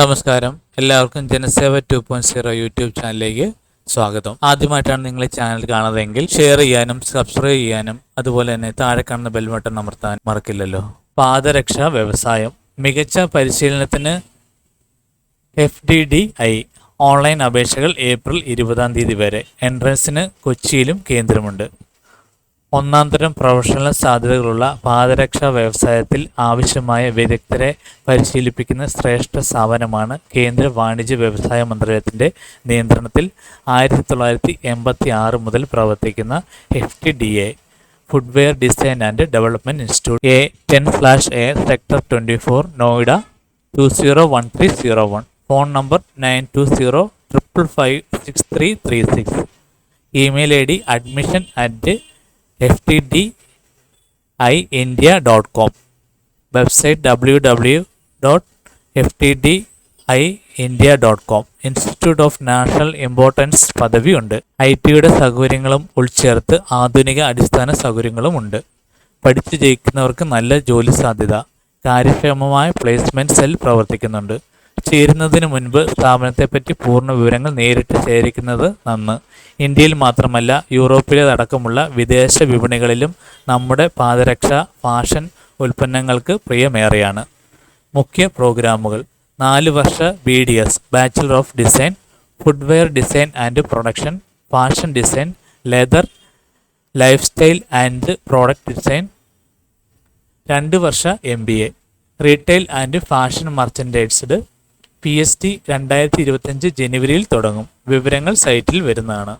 നമസ്കാരം. എല്ലാവർക്കും Janaseva two point zero YouTube ചാനലിലേക്ക് സ്വാഗതം. ആദ്യമായിട്ടാണ് നിങ്ങൾ ഈ ചാനൽ കാണുന്നതെങ്കിൽ ഷെയർ ചെയ്യാനും സബ്സ്ക്രൈബ് ചെയ്യാനും അതുപോലെ തന്നെ താഴെ കാണുന്ന ബെൽ ബട്ടൺ അമർത്താൻ മറക്കില്ലല്ലോ. പാദരക്ഷ വ്യവസായം. മികച്ച പരിശീലനത്തിന് F D D I online അപേക്ഷകൾ ഏപ്രിൽ ഇരുപതാം തീയതി വരെ. എൻട്രൻസിന് കൊച്ചിയിലും കേന്ദ്രമുണ്ട്. ഒന്നാം തരം പ്രൊഫഷണൽ സാധ്യതകളുള്ള പാദരക്ഷാ വ്യവസായത്തിൽ ആവശ്യമായ വിദഗ്ധരെ പരിശീലിപ്പിക്കുന്ന ശ്രേഷ്ഠ സ്ഥാപനമാണ് കേന്ദ്ര വാണിജ്യ വ്യവസായ മന്ത്രാലയത്തിന്റെ നിയന്ത്രണത്തിൽ ആയിരത്തി തൊള്ളായിരത്തി എൺപത്തി ആറ് മുതൽ പ്രവർത്തിക്കുന്ന F T D A footwear design and development institute A ten slash A sector twenty four Noida two zero one three zero one. Phone number nine two zero triple five six three three six. Email I D admission at F T D I India dot com. Website W W dot F T D I India dot com. Institute of national importance പദവിയുണ്ട്. I ടിയുടെ സൗകര്യങ്ങളും ഉൾച്ചേർത്ത് ആധുനിക അടിസ്ഥാന സൗകര്യങ്ങളും ഉണ്ട്. പഠിച്ചു ജയിക്കുന്നവർക്ക് നല്ല ജോലി സാധ്യത. കാര്യക്ഷമമായ പ്ലേസ്മെന്റ് സെൽ പ്രവർത്തിക്കുന്നുണ്ട്. ചേരുന്നതിന് മുൻപ് സ്ഥാപനത്തെപ്പറ്റി പൂർണ വിവരങ്ങൾ നേരിട്ട് ശേഖരിക്കുന്നത് നന്ന്. ഇന്ത്യയിൽ മാത്രമല്ല യൂറോപ്പിലേതടക്കമുള്ള വിദേശ വിപണികളിലും നമ്മുടെ പാദരക്ഷ ഫാഷൻ ഉൽപ്പന്നങ്ങൾക്ക് പ്രിയമേറെയാണ്. മുഖ്യ പ്രോഗ്രാമുകൾ. നാല് വർഷ B D S bachelor of design footwear design and production fashion design leather lifestyle and product design രണ്ട് വർഷ M B A retail and fashion merchandised P S T രണ്ടായിരത്തി ഇരുപത്തഞ്ച് ജനുവരിയിൽ തുടങ്ങും. വിവരങ്ങൾ സൈറ്റിൽ വരുന്നതാണ്.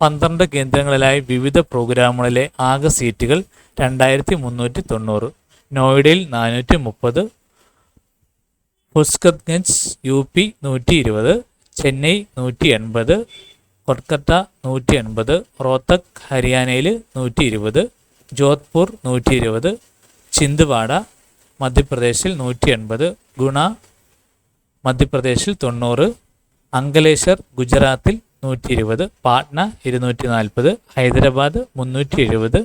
പന്ത്രണ്ട് കേന്ദ്രങ്ങളിലായി വിവിധ പ്രോഗ്രാമുകളിലെ ആകെ സീറ്റുകൾ രണ്ടായിരത്തി മുന്നൂറ്റി തൊണ്ണൂറ് നോയിഡയിൽ നാനൂറ്റി മുപ്പത് ഹുസ്കത്ഗഞ്ച് യു പി നൂറ്റി ഇരുപത് ചെന്നൈ നൂറ്റി എൺപത് കൊൽക്കത്ത നൂറ്റി എൺപത് റോത്തക് ഹരിയാനയിൽ നൂറ്റി ഇരുപത് ജോധ്പൂർ നൂറ്റി ഇരുപത് ചിന്ദ്വാഡ മധ്യപ്രദേശിൽ നൂറ്റി എൺപത് ഗുണ മധ്യപ്രദേശിൽ തൊണ്ണൂറ് അങ്കലേശ്വർ ഗുജറാത്തിൽ നൂറ്റി ഇരുപത് പാട്ന ഇരുന്നൂറ്റി നാൽപ്പത് ഹൈദരാബാദ് മുന്നൂറ്റി എഴുപത്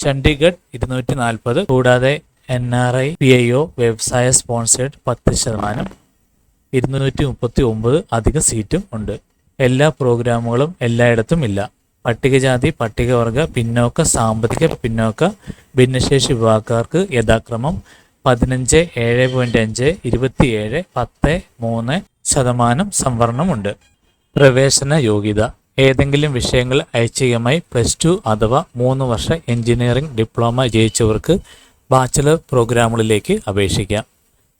ചണ്ഡീഗഡ് ഇരുന്നൂറ്റി നാൽപ്പത് കൂടാതെ N R I P I O വ്യവസായ സ്പോൺസേഡ് പത്ത് ശതമാനം ഇരുന്നൂറ്റി മുപ്പത്തി ഒമ്പത് അധിക സീറ്റും ഉണ്ട്. എല്ലാ പ്രോഗ്രാമുകളും എല്ലായിടത്തും ഇല്ല. പട്ടികജാതി പട്ടികവർഗ പിന്നോക്ക സാമ്പത്തിക പിന്നോക്ക ഭിന്നശേഷി വിഭാഗക്കാർക്ക് യഥാക്രമം പതിനഞ്ച് ഏഴ് പോയിന്റ് അഞ്ച് ഇരുപത്തിയേഴ് പത്ത് മൂന്ന് ശതമാനം സംവരണമുണ്ട്. പ്രവേശന യോഗ്യത. ഏതെങ്കിലും വിഷയങ്ങൾ ഐച്ഛികമായി പ്ലസ് ടു അഥവാ മൂന്ന് വർഷ എഞ്ചിനീയറിംഗ് ഡിപ്ലോമ ജയിച്ചവർക്ക് ബാച്ചിലർ പ്രോഗ്രാമുകളിലേക്ക് അപേക്ഷിക്കാം.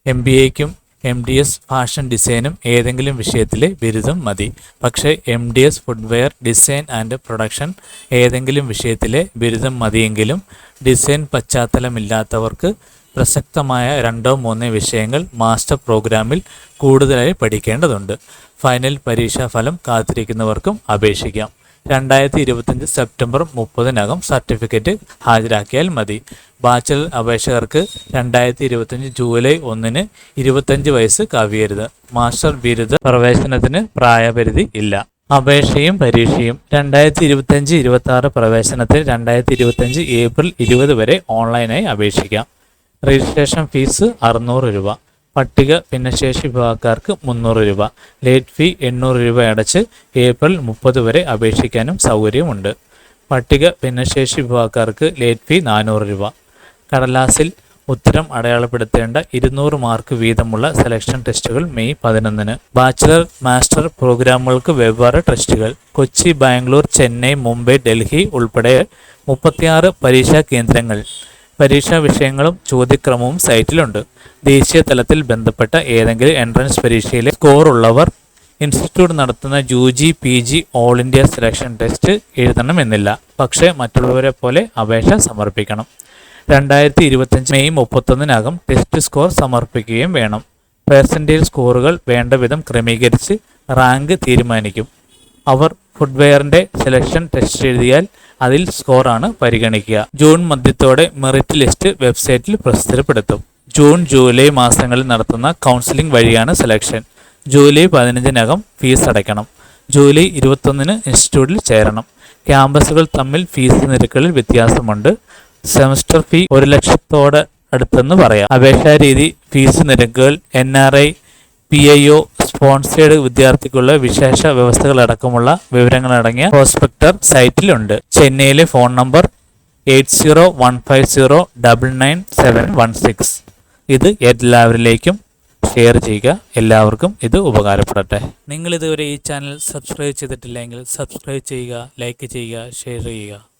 എം ബി എക്കും എം ഡി എസ് ഫാഷൻ ഡിസൈനും ഏതെങ്കിലും വിഷയത്തിലെ ബിരുദം മതി. പക്ഷേ M D S footwear design and production ഏതെങ്കിലും വിഷയത്തിലെ ബിരുദം മതിയെങ്കിലും ഡിസൈൻ പശ്ചാത്തലമില്ലാത്തവർക്ക് പ്രസക്തമായ രണ്ടോ മൂന്നോ വിഷയങ്ങൾ മാസ്റ്റർ പ്രോഗ്രാമിൽ കൂടുതലായി പഠിക്കേണ്ടതുണ്ട്. ഫൈനൽ പരീക്ഷാ ഫലം കാത്തിരിക്കുന്നവർക്കും അപേക്ഷിക്കാം. രണ്ടായിരത്തി ഇരുപത്തഞ്ച് സെപ്റ്റംബർ മുപ്പതിനകം സർട്ടിഫിക്കറ്റ് ഹാജരാക്കിയാൽ മതി. ബാച്ചലർ അപേക്ഷകർക്ക് രണ്ടായിരത്തി ഇരുപത്തഞ്ച് ജൂലൈ ഒന്നിന് ഇരുപത്തഞ്ച് വയസ്സ് കവിയരുത്. മാസ്റ്റർ ബിരുദ പ്രവേശനത്തിന് പ്രായപരിധി ഇല്ല. അപേക്ഷയും പരീക്ഷയും രണ്ടായിരത്തി ഇരുപത്തഞ്ച് ഇരുപത്തി ആറ് പ്രവേശനത്തിൽ രണ്ടായിരത്തി ഇരുപത്തഞ്ച് ഏപ്രിൽ ഇരുപത് വരെ ഓൺലൈനായി അപേക്ഷിക്കാം. രജിസ്ട്രേഷൻ ഫീസ് അറുന്നൂറ് രൂപ. പട്ടിക ഭിന്നശേഷി വിഭാഗക്കാർക്ക് മുന്നൂറ് രൂപ. ലേറ്റ് ഫീ എണ്ണൂറ് രൂപ അടച്ച് ഏപ്രിൽ മുപ്പത് വരെ അപേക്ഷിക്കാനും സൗകര്യമുണ്ട്. പട്ടിക ഭിന്നശേഷി വിഭാഗക്കാർക്ക് ലേറ്റ് ഫീ നാനൂറ് രൂപ. കടലാസിൽ ഉത്തരം അടയാളപ്പെടുത്തേണ്ട ഇരുന്നൂറ് മാർക്ക് വീതമുള്ള സെലക്ഷൻ ടെസ്റ്റുകൾ മെയ് പതിനൊന്നിന്. ബാച്ചിലർ മാസ്റ്റർ പ്രോഗ്രാമുകൾക്ക് വെവ്വേറെ ടെസ്റ്റുകൾ. കൊച്ചി ബാംഗ്ലൂർ ചെന്നൈ മുംബൈ ഡൽഹി ഉൾപ്പെടെ മുപ്പത്തിയാറ് പരീക്ഷാ കേന്ദ്രങ്ങൾ. പരീക്ഷാ വിഷയങ്ങളും ചോദ്യക്രമവും സൈറ്റിലുണ്ട്. ദേശീയ തലത്തിൽ ബന്ധപ്പെട്ട ഏതെങ്കിലും എൻട്രൻസ് പരീക്ഷയിലെ സ്കോർ ഉള്ളവർ ഇൻസ്റ്റിറ്റ്യൂട്ട് നടത്തുന്ന U G P G all India selection test എഴുതണമെന്നില്ല. പക്ഷേ മറ്റുള്ളവരെ പോലെ അപേക്ഷ സമർപ്പിക്കണം. രണ്ടായിരത്തി ഇരുപത്തഞ്ച് മെയ് മുപ്പത്തൊന്നിനകം ടെസ്റ്റ് സ്കോർ സമർപ്പിക്കുകയും വേണം. പേഴ്സന്റേജ് സ്കോറുകൾ വേണ്ട വിധം ക്രമീകരിച്ച് റാങ്ക് തീരുമാനിക്കും. അവർ ഫുഡ്വെയറിന്റെ സെലക്ഷൻ ടെസ്റ്റ് എഴുതിയാൽ അതിൽ സ്കോറാണ് പരിഗണിക്കുക. ജൂൺ മധ്യത്തോടെ മെറിറ്റ് ലിസ്റ്റ് വെബ്സൈറ്റിൽ പ്രസിദ്ധപ്പെടുത്തും. ജൂൺ ജൂലൈ മാസങ്ങളിൽ നടത്തുന്ന കൗൺസിലിംഗ് വഴിയാണ് സെലക്ഷൻ. ജൂലൈ പതിനഞ്ചിനകം ഫീസ് അടയ്ക്കണം. ജൂലൈ ഇരുപത്തൊന്നിന് ഇൻസ്റ്റിറ്റ്യൂട്ടിൽ ചേരണം. ക്യാമ്പസുകൾ തമ്മിൽ ഫീസ് നിരക്കുകളിൽ വ്യത്യാസമുണ്ട്. സെമസ്റ്റർ ഫീ ഒരു ലക്ഷത്തോട് അടുത്തെന്ന് പറയാം. അപേക്ഷാ രീതി ഫീസ് നിരക്കുകൾ N R I P I O sponsored വിദ്യാർത്ഥിക്കുള്ള വിശേഷ വ്യവസ്ഥകളടക്കമുള്ള വിവരങ്ങളടങ്ങിയ പ്രോസ്പെക്ടർ സൈറ്റിലുണ്ട്. ചെന്നൈയിലെ phone number eight zero one five zero double nine seven one six. ഇത് എല്ലാവരിലേക്കും ഷെയർ ചെയ്യുക. എല്ലാവർക്കും ഇത് ഉപകാരപ്പെടട്ടെ. നിങ്ങൾ ഇതുവരെ ഈ ചാനൽ സബ്സ്ക്രൈബ് ചെയ്തിട്ടില്ലെങ്കിൽ സബ്സ്ക്രൈബ് ചെയ്യുക ലൈക്ക് ചെയ്യുക ഷെയർ ചെയ്യുക.